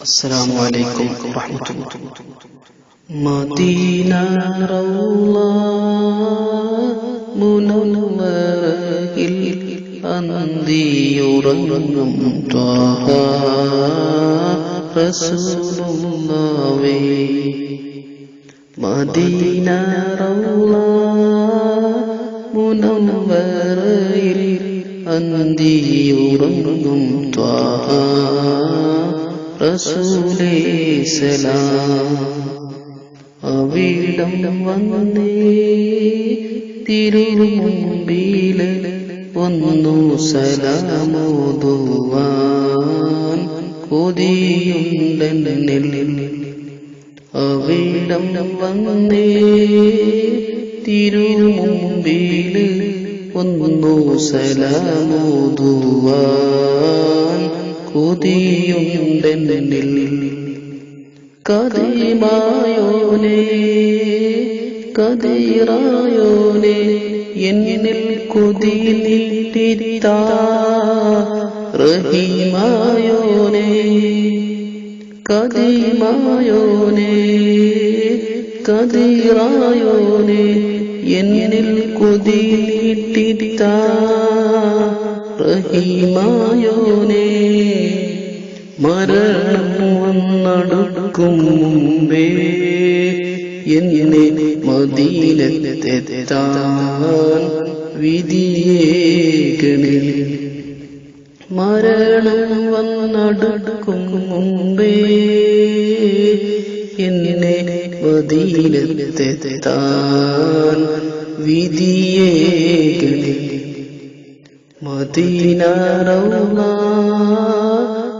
السلام عليكم ورحمة الله Medina റൗള മുനവ്വറയിൽ അന്തിയുറങ്ങും Thwaha റസൂലുള്ളാവേ Medina റൗള മുനവ്വറയിൽ അന്തിയുറങ്ങും Thwaha റസൂലേ സലാം അവിടം വന്നേ തിരുമുമ്പിൽ ഒന്നു സലാമോതുവാൻ കൊതിയുണ്ടെന്നിൽ അവിടം വന്നേ തിരുമുമ്പിൽ ഒന്നു സലാമോതുവാൻ. കതിമായോനെ കതിറായോനെ എന്നിൽ കൊതി നീട്ടിരിതാ റഹീമായോനെ കതിമായോനെ കതിറായോനെ എന്നിൽ കൊതി നീട്ടിരിതാ റഹീമായോനെ. മരണം വന്നടുക്കും മുമ്പേ എന്നെ മദീനത്തെത്താൻ വിധിയേകണേ മരണം വന്നടുക്കും മുമ്പേ എന്നെ മദീനത്തെത്താൻ വിധിയേകണേ മദീന റൗള